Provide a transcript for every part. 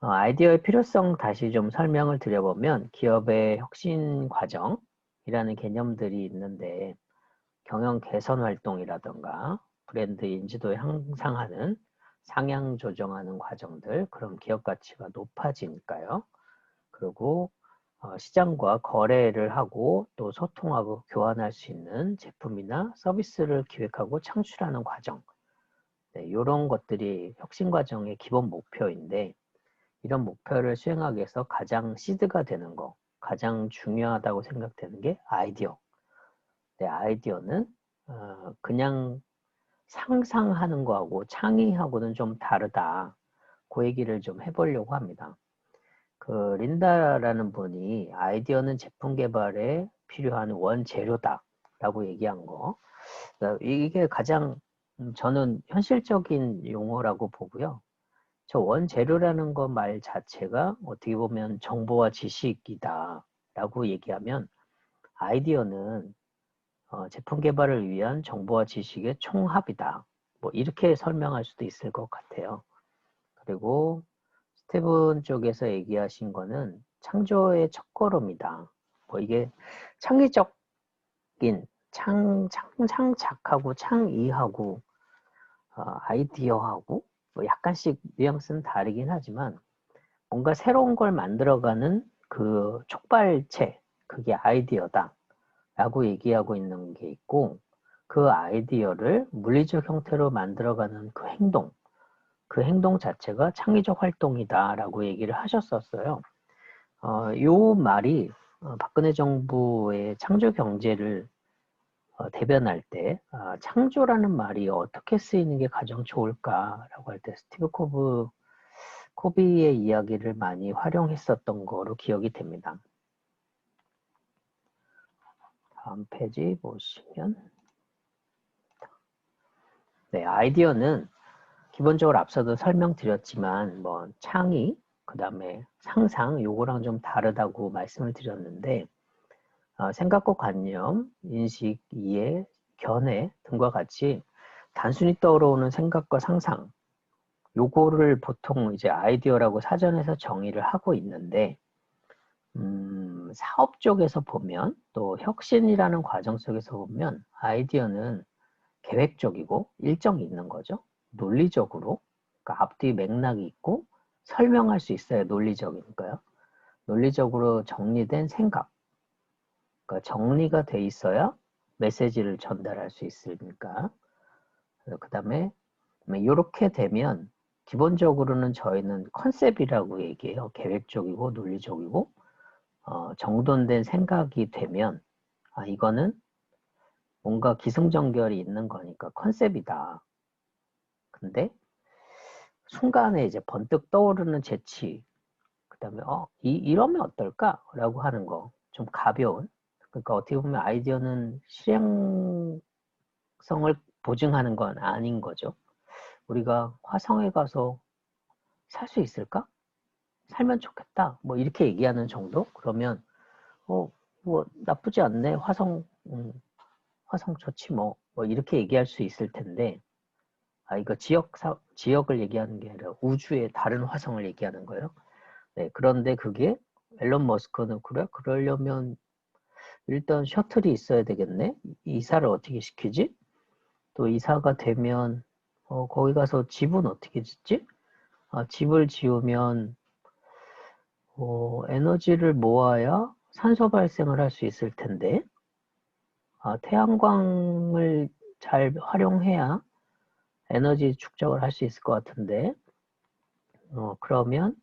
어, 아이디어의 필요성 다시 좀 설명을 드려보면 기업의 혁신 과정이라는 개념들이 있는데 경영 개선 활동이라던가 브랜드 인지도 향상하는 상향 조정하는 과정들 그럼 기업 가치가 높아지니까요. 그리고 어, 시장과 거래를 하고 또 소통하고 교환할 수 있는 제품이나 서비스를 기획하고 창출하는 과정 네, 이런 것들이 혁신 과정의 기본 목표인데 이런 목표를 수행하기 위해서 가장 시드가 되는 거 가장 중요하다고 생각되는 게 아이디어. 네, 아이디어는 어, 그냥 상상하는 거하고 창의하고는 좀 다르다. 그 얘기를 좀 해보려고 합니다. 그 린다라는 분이 아이디어는 제품 개발에 필요한 원재료다 라고 얘기한 거. 그러니까 이게 가장 음, 저는 현실적인 용어라고 보고요 저 원재료라는 것말 자체가 어떻게 보면 정보와 지식이다 라고 얘기하면 아이디어는 어, 제품 개발을 위한 정보와 지식의 총합이다 뭐 이렇게 설명할 수도 있을 것 같아요 그리고 스테븐 쪽에서 얘기하신 거는 창조의 첫걸음이다. 뭐 이게 창의적인 창, 창, 창작하고 창의하고 어, 아이디어하고 뭐 약간씩 뉘앙스는 다르긴 하지만 뭔가 새로운 걸 만들어가는 그 촉발체 그게 아이디어다 라고 얘기하고 있는 게 있고 그 아이디어를 물리적 형태로 만들어가는 그 행동 그 행동 자체가 창의적 활동이다 라고 얘기를 하셨었어요. 어, 요 말이 어, 박근혜 정부의 창조 경제를 어, 대변할 때 어, 창조라는 말이 어떻게 쓰이는 게 가장 좋을까라고 할 때 스티브 코브 코비의 이야기를 많이 활용했었던 거로 기억이 됩니다. 다음 페이지 보시면 네 아이디어는 기본적으로 앞서도 설명드렸지만 뭐 창의 그 다음에 상상 요거랑 좀 다르다고 말씀을 드렸는데 어, 생각과 관념, 인식, 이해, 견해 등과 같이 단순히 떠오르는 생각과 상상 요거를 보통 이제 아이디어라고 사전에서 정의를 하고 있는데 음, 사업 쪽에서 보면 또 혁신이라는 과정 속에서 보면 아이디어는 계획적이고 일정이 있는 거죠. 논리적으로 그러니까 앞뒤 맥락이 있고 설명할 수 있어야 논리적이니까요. 논리적으로 정리된 생각 그러니까 정리가 돼 있어야 메시지를 전달할 수 있으니까 그 다음에 이렇게 되면 기본적으로는 저희는 컨셉이라고 얘기해요. 계획적이고 논리적이고 어, 정돈된 생각이 되면 아 이거는 뭔가 기승전결이 있는 거니까 컨셉이다. 근데 순간에 이제 번뜩 떠오르는 재치 그 다음에 어 이, 이러면 어떨까 라고 하는 거 좀 가벼운 그러니까 어떻게 보면 아이디어는 실행성을 보증하는 건 아닌 거죠 우리가 화성에 가서 살 수 있을까? 살면 좋겠다 뭐 이렇게 얘기하는 정도? 그러면 어 뭐 나쁘지 않네 화성 음, 화성 좋지 뭐, 뭐 이렇게 얘기할 수 있을 텐데 아, 이거 지역 사, 지역을 얘기하는 게 아니라 우주의 다른 화성을 얘기하는 거예요. 네, 그런데 그게 앨런 머스크는 그래? 그러려면 일단 셔틀이 있어야 되겠네? 이사를 어떻게 시키지? 또 이사가 되면 어, 거기 가서 집은 어떻게 짓지? 아, 집을 지으면 어, 에너지를 모아야 산소 발생을 할 수 있을 텐데 아, 태양광을 잘 활용해야 에너지 축적을 할 수 있을 것 같은데 어, 그러면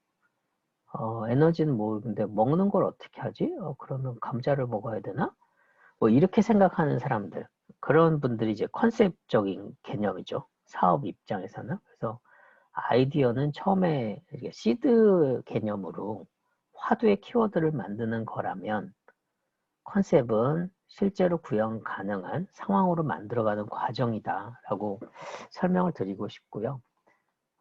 어, 에너지는 뭐근데 먹는 걸 어떻게 하지? 어, 그러면 감자를 먹어야 되나? 뭐 이렇게 생각하는 사람들 그런 분들이 이제 컨셉적인 개념이죠. 사업 입장에서는 그래서 아이디어는 처음에 시드 개념으로 화두의 키워드를 만드는 거라면 컨셉은 실제로 구현 가능한 상황으로 만들어가는 과정이다 라고 설명을 드리고 싶고요.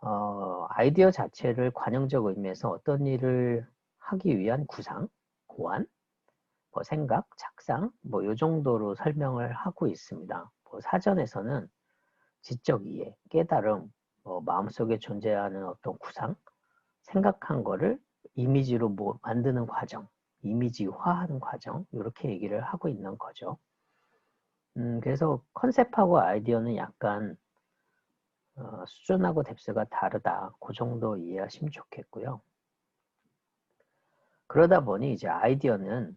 어, 아이디어 자체를 관용적 의미에서 어떤 일을 하기 위한 구상, 고안, 뭐 생각, 작상 뭐이 정도로 설명을 하고 있습니다. 뭐 사전에서는 지적 이해, 깨달음, 뭐 마음속에 존재하는 어떤 구상 생각한 거를 이미지로 뭐 만드는 과정, 이미지화하는 과정 이렇게 얘기를 하고 있는 거죠. 음, 그래서 컨셉하고 아이디어는 약간 어, 수준하고 뎁스가 다르다. 그 정도 이해하시면 좋겠고요. 그러다 보니 이제 아이디어는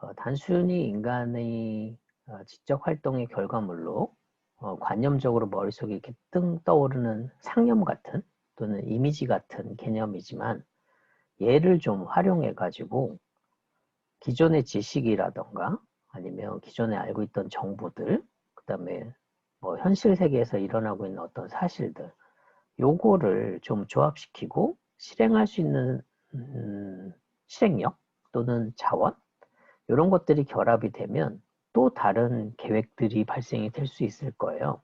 어, 단순히 인간의 어, 지적 활동의 결과물로 어, 관념적으로 머릿속에 이렇게 뜬 떠오르는 상념 같은 또는 이미지 같은 개념이지만 얘를 좀 활용해 가지고 기존의 지식이라던가 아니면 기존에 알고 있던 정보들 그 다음에 뭐 현실 세계에서 일어나고 있는 어떤 사실들 요거를 좀 조합시키고 실행할 수 있는 음, 실행력 또는 자원 이런 것들이 결합이 되면 또 다른 계획들이 발생이 될 수 있을 거예요.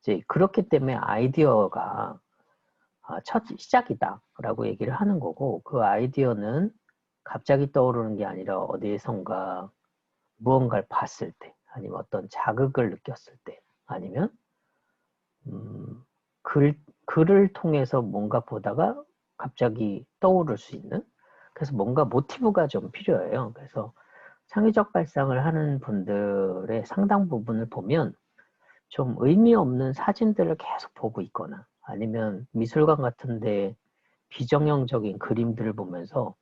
이제 그렇기 때문에 아이디어가 아, 첫 시작이다 라고 얘기를 하는 거고 그 아이디어는 갑자기 떠오르는 게 아니라 어디에선가 무언가를 봤을 때 아니면 어떤 자극을 느꼈을 때 아니면 음, 글, 글을 통해서 뭔가 보다가 갑자기 떠오를 수 있는 그래서 뭔가 모티브가 좀 필요해요. 그래서 창의적 발상을 하는 분들의 상당 부분을 보면 좀 의미 없는 사진들을 계속 보고 있거나 아니면 미술관 같은데 비정형적인 그림들을 보면서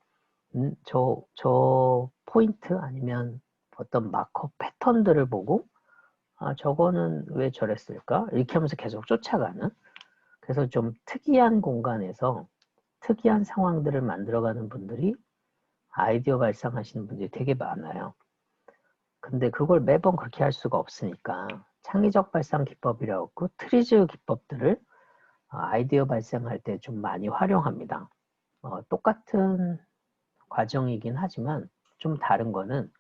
음, 저, 저 포인트 아니면 어떤 마커 패턴들을 보고 아, 저거는 왜 저랬을까? 이렇게 하면서 계속 쫓아가는 그래서 좀 특이한 공간에서 특이한 상황들을 만들어가는 분들이 아이디어 발상하시는 분들이 되게 많아요. 근데 그걸 매번 그렇게 할 수가 없으니까 창의적 발상 기법이라고 그 트리즈 기법들을 어, 아이디어 발생할 때 좀 많이 활용합니다. 어, 똑같은 과정이긴 하지만 좀 다른 거는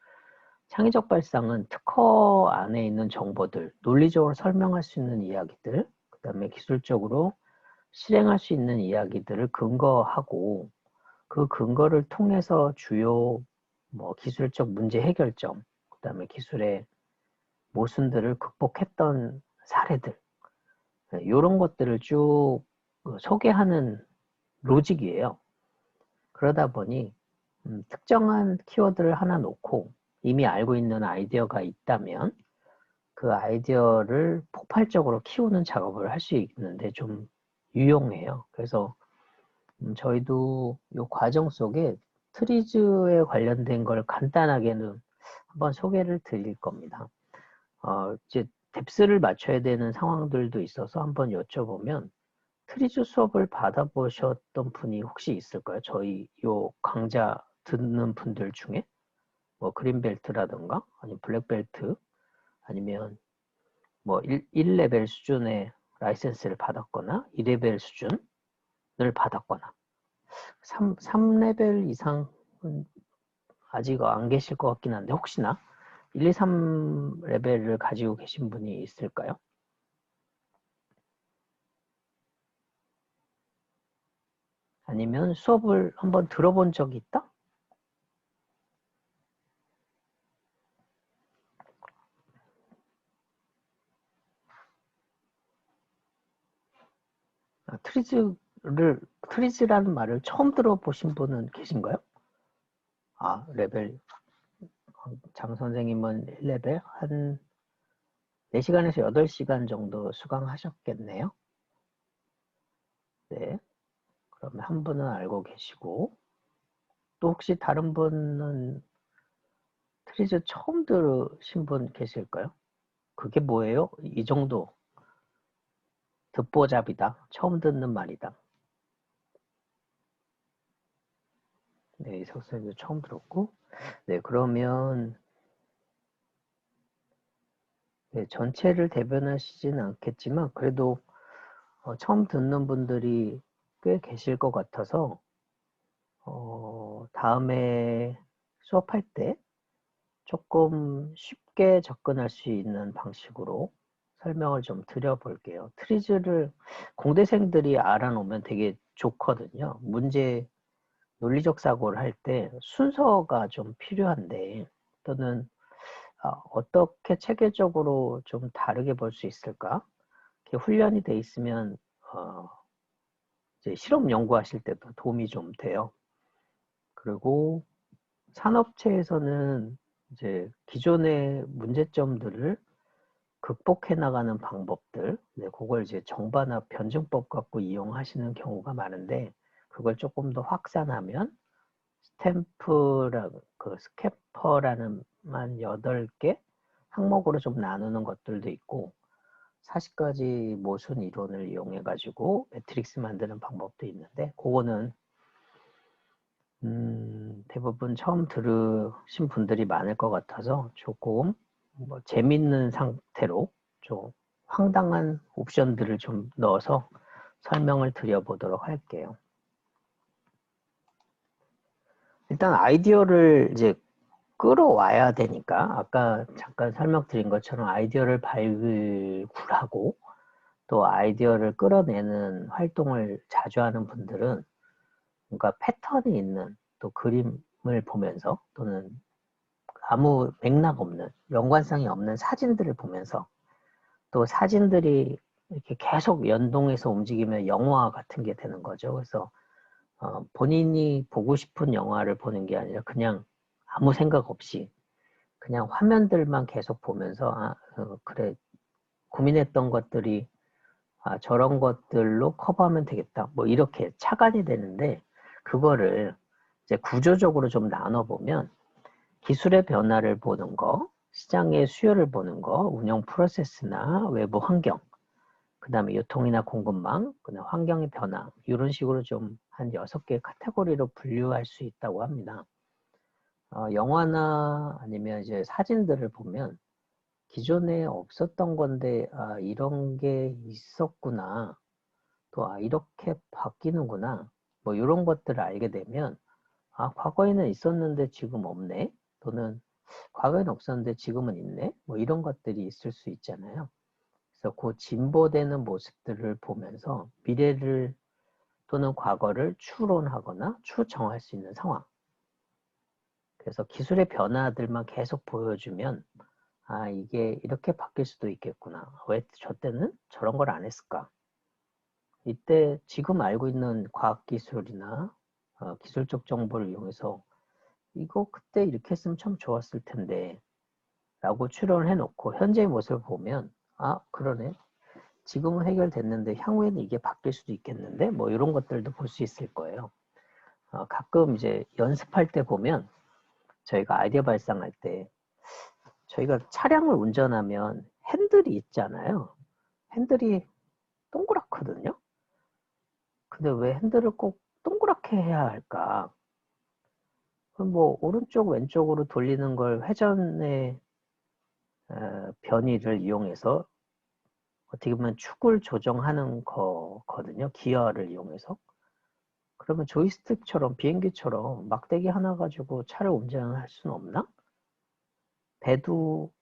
창의적 발상은 특허 안에 있는 정보들, 논리적으로 설명할 수 있는 이야기들, 그 다음에 기술적으로 실행할 수 있는 이야기들을 근거하고 그 근거를 통해서 주요 뭐 기술적 문제 해결점, 그 다음에 기술의 모순들을 극복했던 사례들 이런 네, 것들을 쭉그 소개하는 로직이에요. 그러다 보니 음, 특정한 키워드를 하나 놓고 이미 알고 있는 아이디어가 있다면 그 아이디어를 폭발적으로 키우는 작업을 할 수 있는데 좀 유용해요. 그래서 음, 저희도 이 과정 속에 트리즈에 관련된 걸 간단하게는 한번 소개를 드릴 겁니다. 어, 이제 뎁스를 맞춰야 되는 상황들도 있어서 한번 여쭤보면 트리즈 수업을 받아보셨던 분이 혹시 있을까요? 저희 요 강좌 듣는 분들 중에 뭐 그린벨트라든가 아니면 블랙벨트 아니면 뭐 1, 1레벨 수준의 라이센스를 받았거나 2레벨 수준 을 받았거나 3, 3레벨 이상은 아직 안 계실 것 같긴 한데 혹시나 1, 2, 3레벨을 가지고 계신 분이 있을까요? 아니면 수업을 한번 들어본 적이 있다? 아, 트리즈 를 트리즈라는 말을 처음 들어보신 분은 계신가요? 아 레벨 장 선생님은 1레벨 한 4시간에서 8시간 정도 수강하셨겠네요. 네. 그러면 한 분은 알고 계시고 또 혹시 다른 분은 트리즈 처음 들으신 분 계실까요? 그게 뭐예요? 이 정도 듣보잡이다. 처음 듣는 말이다. 네, 석사님도 처음 들었고, 네, 그러면, 네, 전체를 대변하시지는 않겠지만, 그래도 어, 처음 듣는 분들이 꽤 계실 것 같아서, 어, 다음에 수업할 때 조금 쉽게 접근할 수 있는 방식으로 설명을 좀 드려볼게요. 트리즈를 공대생들이 알아놓으면 되게 좋거든요. 문제 논리적 사고를 할 때 순서가 좀 필요한데 또는 어, 떻게 체계적으로 좀 다르게 볼 수 있을까? 이렇게 훈련이 돼 있으면 어, 이제 실험 연구하실 때도 도움이 좀 돼요. 그리고 산업체에서는 이제 기존의 문제점들을 극복해 나가는 방법들, 네, 그걸 이제 정반합 변증법 갖고 이용하시는 경우가 많은데 그걸 조금 더 확산하면 스탬프라 그 스캐퍼라는 만 8개 항목으로 좀 나누는 것들도 있고 40가지 모순 이론을 이용해 가지고 매트릭스 만드는 방법도 있는데 그거는 음, 대부분 처음 들으신 분들이 많을 것 같아서 조금 뭐 재밌는 상태로 좀 황당한 옵션들을 좀 넣어서 설명을 드려보도록 할게요. 일단 아이디어를 이제 끌어와야 되니까 아까 잠깐 설명드린 것처럼 아이디어를 발굴하고 또 아이디어를 끌어내는 활동을 자주 하는 분들은 뭔가 패턴이 있는 또 그림을 보면서 또는 아무 맥락 없는 연관성이 없는 사진들을 보면서 또 사진들이 이렇게 계속 연동해서 움직이면 영화 같은 게 되는 거죠. 그래서 어, 본인이 보고 싶은 영화를 보는 게 아니라 그냥 아무 생각 없이 그냥 화면들만 계속 보면서 아 어, 그래 고민했던 것들이 아, 저런 것들로 커버하면 되겠다 뭐 이렇게 차관이 되는데 그거를 이제 구조적으로 좀 나눠 보면 기술의 변화를 보는 거, 시장의 수요를 보는 거, 운영 프로세스나 외부 환경, 그 다음에 유통이나 공급망, 그 다음 환경의 변화 이런 식으로 좀한 여섯 개 카테고리로 분류할 수 있다고 합니다. 어, 영화나 아니면 이제 사진들을 보면 기존에 없었던 건데 아, 이런 게 있었구나. 또 아, 이렇게 바뀌는구나. 뭐 이런 것들을 알게 되면 아 과거에는 있었는데 지금 없네 또는 과거에는 없었는데 지금은 있네? 뭐 이런 것들이 있을 수 있잖아요. 그래서 그 진보되는 모습들을 보면서 미래를 또는 과거를 추론하거나 추정할 수 있는 상황. 그래서 기술의 변화들만 계속 보여주면 아 이게 이렇게 바뀔 수도 있겠구나. 왜 저 때는 저런 걸 안 했을까? 이때 지금 알고 있는 과학기술이나 어, 기술적 정보를 이용해서 이거 그때 이렇게 했으면 참 좋았을 텐데 라고 추론을 해놓고 현재의 모습을 보면 아 그러네. 지금은 해결됐는데 향후에는 이게 바뀔 수도 있겠는데? 뭐 이런 것들도 볼 수 있을 거예요. 어, 가끔 이제 연습할 때 보면 저희가 아이디어 발상할 때 저희가 차량을 운전하면 핸들이 있잖아요. 핸들이 동그랗거든요? 근데 왜 핸들을 꼭 동그랗게 해야 할까? 뭐 오른쪽 왼쪽으로 돌리는 걸 회전의 변이를 이용해서 어떻게 보면 축을 조정하는 거거든요. 기어를 이용해서. 그러면 조이스틱처럼 비행기처럼 막대기 하나 가지고 차를 운전할 수는 없나? 배도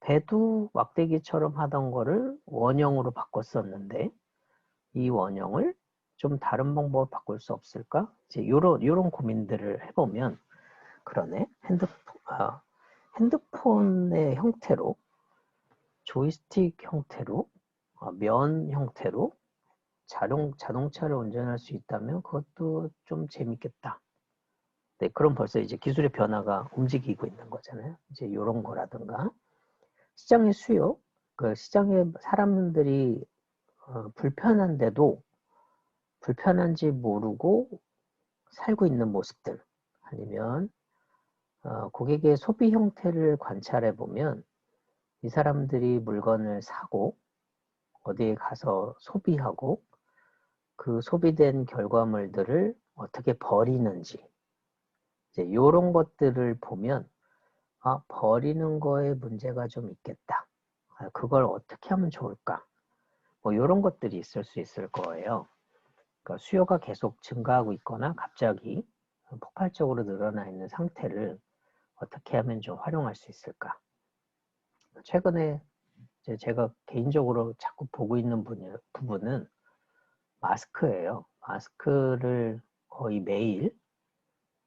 배도 막대기처럼 하던 거를 원형으로 바꿨었는데 이 원형을 좀 다른 방법을 바꿀 수 없을까? 이제 요런 요런 고민들을 해보면 그러네 핸드폰 아, 핸드폰의 형태로 조이스틱 형태로 아, 면 형태로 자동 자동차를 운전할 수 있다면 그것도 좀 재밌겠다. 네, 그럼 벌써 이제 기술의 변화가 움직이고 있는 거잖아요. 이제 이런 거라든가 시장의 수요, 그 시장의 사람들이 어, 불편한데도 불편한지 모르고 살고 있는 모습들 아니면 어, 고객의 소비 형태를 관찰해 보면 이 사람들이 물건을 사고 어디에 가서 소비하고 그 소비된 결과물들을 어떻게 버리는지 이제 이런 것들을 보면 아 버리는 거에 문제가 좀 있겠다. 아, 그걸 어떻게 하면 좋을까? 뭐 이런 것들이 있을 수 있을 거예요 그러니까 수요가 계속 증가하고 있거나 갑자기 폭발적으로 늘어나 있는 상태를 어떻게 하면 좀 활용할 수 있을까? 최근에 제가 개인적으로 자꾸 보고 있는 부분은 마스크예요. 마스크를 거의 매일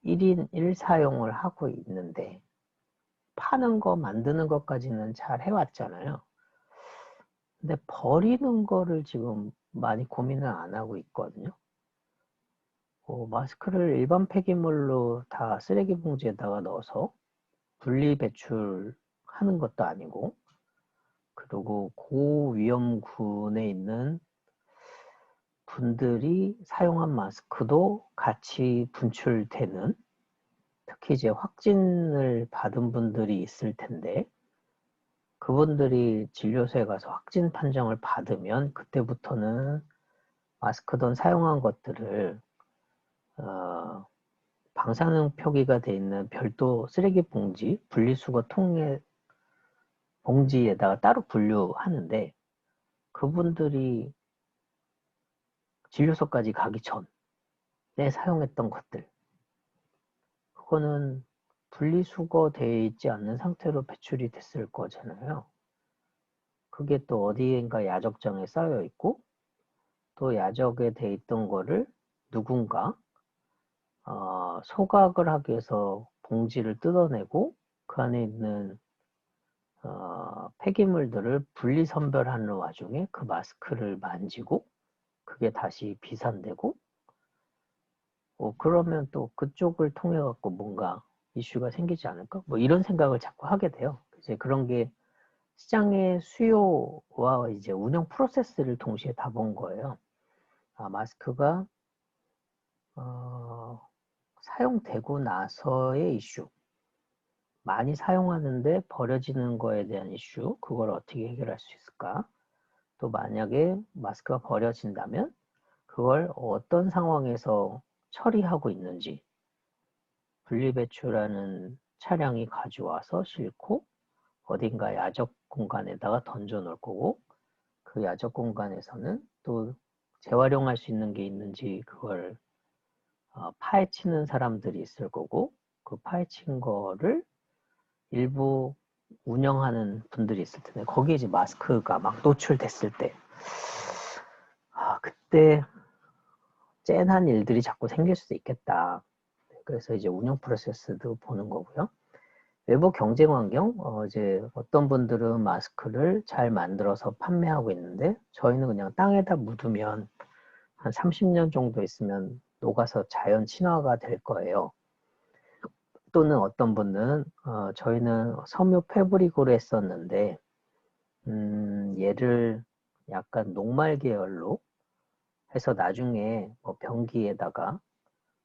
1인 1사용을 하고 있는데 파는 거 만드는 것까지는 잘 해왔잖아요. 근데 버리는 거를 지금 많이 고민을 안 하고 있거든요. 어, 마스크를 일반 폐기물로 다 쓰레기 봉지에다가 넣어서 분리 배출하는 것도 아니고 그리고 고위험군에 있는 분들이 사용한 마스크도 같이 분출되는 특히 이제 확진을 받은 분들이 있을 텐데 그분들이 진료소에 가서 확진 판정을 받으면 그때부터는 마스크던 사용한 것들을 어, 방사능 표기가 되어 있는 별도 쓰레기 봉지, 분리수거 통에 봉지에다가 따로 분류하는데 그분들이 진료소까지 가기 전에 사용했던 것들. 그거는 분리수거되어 있지 않는 상태로 배출이 됐을 거잖아요. 그게 또 어디인가 야적장에 쌓여 있고 또 야적에 돼 있던 거를 누군가 어, 소각을 하기 위해서 봉지를 뜯어내고 그 안에 있는 어, 폐기물들을 분리 선별하는 와중에 그 마스크를 만지고 그게 다시 비산되고 어, 그러면 또 그쪽을 통해 갖고 뭔가 이슈가 생기지 않을까? 뭐 이런 생각을 자꾸 하게 돼요. 이제 그런 게 시장의 수요와 이제 운영 프로세스를 동시에 다 본 거예요. 아, 마스크가 어, 사용되고 나서의 이슈, 많이 사용하는데 버려지는 거에 대한 이슈, 그걸 어떻게 해결할 수 있을까? 또 만약에 마스크가 버려진다면 그걸 어떤 상황에서 처리하고 있는지 분리배출하는 차량이 가져와서 싣고 어딘가 야적 공간에다가 던져 놓을 거고 그 야적 공간에서는 또 재활용할 수 있는 게 있는지 그걸 어, 파헤치는 사람들이 있을 거고 그 파헤친 거를 일부 운영하는 분들이 있을 텐데 거기에 이제 마스크가 막 노출됐을 때 아, 그때 짠한 일들이 자꾸 생길 수도 있겠다. 그래서 이제 운영 프로세스도 보는 거고요. 외부 경쟁 환경, 어, 이제 어떤 분들은 마스크를 잘 만들어서 판매하고 있는데 저희는 그냥 땅에다 묻으면 한 30년 정도 있으면 녹아서 자연 친화가 될 거예요. 또는 어떤 분은 어, 저희는 섬유 패브릭으로 했었는데 음, 얘를 약간 녹말 계열로 해서 나중에 뭐 변기에다가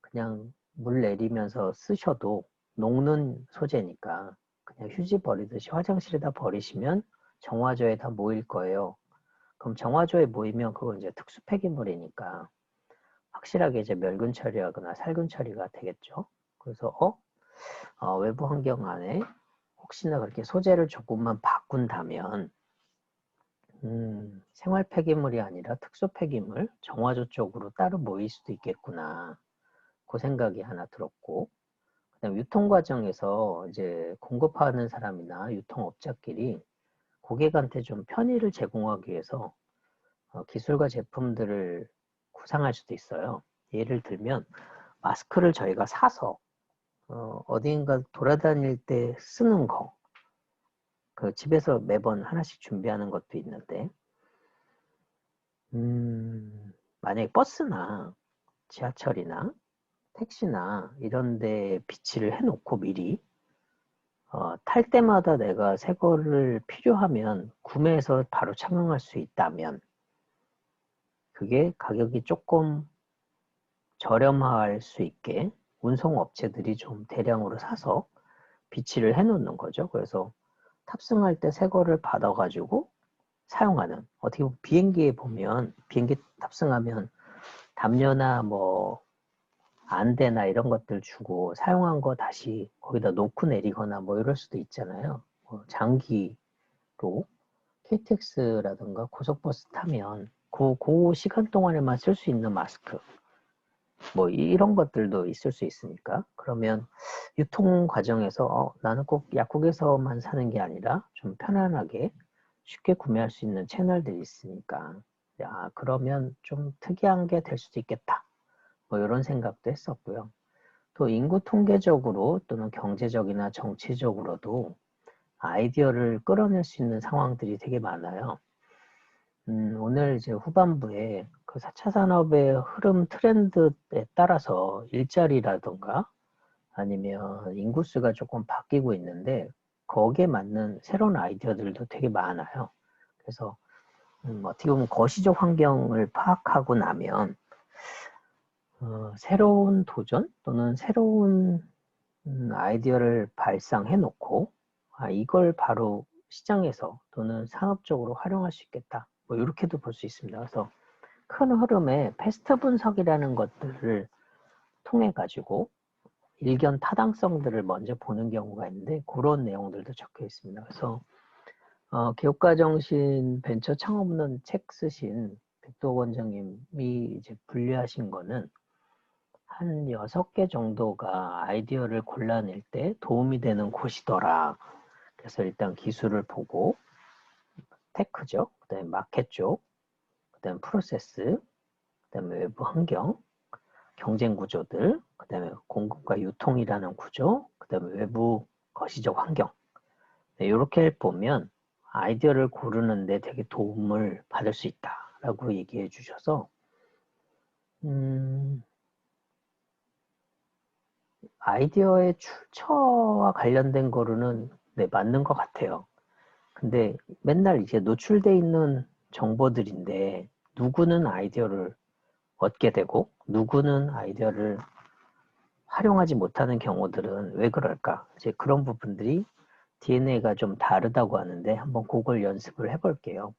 그냥 물 내리면서 쓰셔도 녹는 소재니까 그냥 휴지 버리듯이 화장실에다 버리시면 정화조에 다 모일 거예요. 그럼 정화조에 모이면 그건 이제 특수 폐기물이니까 확실하게 이제 멸균 처리하거나 살균 처리가 되겠죠. 그래서 어? 어 외부 환경 안에 혹시나 그렇게 소재를 조금만 바꾼다면 음, 생활 폐기물이 아니라 특수 폐기물 정화조 쪽으로 따로 모일 수도 있겠구나. 그 생각이 하나 들었고 그다음 유통 과정에서 이제 공급하는 사람이나 유통업자끼리 고객한테 좀 편의를 제공하기 위해서 어, 기술과 제품들을 구상할 수도 있어요. 예를 들면 마스크를 저희가 사서 어, 어딘가 돌아다닐 때 쓰는 거, 그 집에서 매번 하나씩 준비하는 것도 있는데, 음, 만약에 버스나 지하철이나 택시나 이런 데 비치를 해놓고 미리 어, 탈 때마다 내가 새 거를 필요하면 구매해서 바로 착용할 수 있다면 그게 가격이 조금 저렴할 수 있게 운송업체들이 좀 대량으로 사서 비치를 해 놓는 거죠. 그래서 탑승할 때 새 거를 받아가지고 사용하는 어떻게 보면 비행기에 보면 비행기 탑승하면 담요나 뭐 안대나 이런 것들 주고 사용한 거 다시 거기다 놓고 내리거나 뭐 이럴 수도 있잖아요. 뭐 장기로 KTX라든가 고속버스 타면 그, 그 시간 동안에만 쓸 수 있는 마스크. 뭐 이런 것들도 있을 수 있으니까. 그러면 유통 과정에서 어, 나는 꼭 약국에서만 사는 게 아니라 좀 편안하게 쉽게 구매할 수 있는 채널들이 있으니까. 야 그러면 좀 특이한 게 될 수도 있겠다 뭐 이런 생각도 했었고요 또 인구 통계적으로 또는 경제적이나 정치적으로도 아이디어를 끌어낼 수 있는 상황들이 되게 많아요 음, 오늘 이제 후반부에 그 4차 산업의 흐름 트렌드에 따라서 일자리라던가 아니면 인구수가 조금 바뀌고 있는데 거기에 맞는 새로운 아이디어들도 되게 많아요. 그래서 음, 어떻게 보면 거시적 환경을 파악하고 나면 어, 새로운 도전 또는 새로운 음, 아이디어를 발상해 놓고 아, 이걸 바로 시장에서 또는 산업적으로 활용할 수 있겠다. 뭐 이렇게도 볼 수 있습니다. 그래서 큰 흐름의 패스트 분석이라는 것들을 통해 가지고 일견 타당성들을 먼저 보는 경우가 있는데 그런 내용들도 적혀 있습니다. 그래서 어, 교육가정신 벤처 창업론 책 쓰신 백도 원장님이 이제 분류하신 거는 한 여섯 개 정도가 아이디어를 골라낼 때 도움이 되는 곳이더라. 그래서 일단 기술을 보고 테크죠. 그 다음에 마켓 쪽, 그 다음에 프로세스, 그 다음에 외부 환경, 경쟁 구조들, 그 다음에 공급과 유통이라는 구조, 그 다음에 외부 거시적 환경. 네, 이렇게 보면 아이디어를 고르는데 되게 도움을 받을 수 있다라고 얘기해 주셔서 음, 아이디어의 출처와 관련된 거로는 네, 맞는 것 같아요. 근데 맨날 이제 노출돼 있는 정보들인데 누구는 아이디어를 얻게 되고 누구는 아이디어를 활용하지 못하는 경우들은 왜 그럴까? 이제 그런 부분들이 DNA가 좀 다르다고 하는데 한번 그걸 연습을 해볼게요.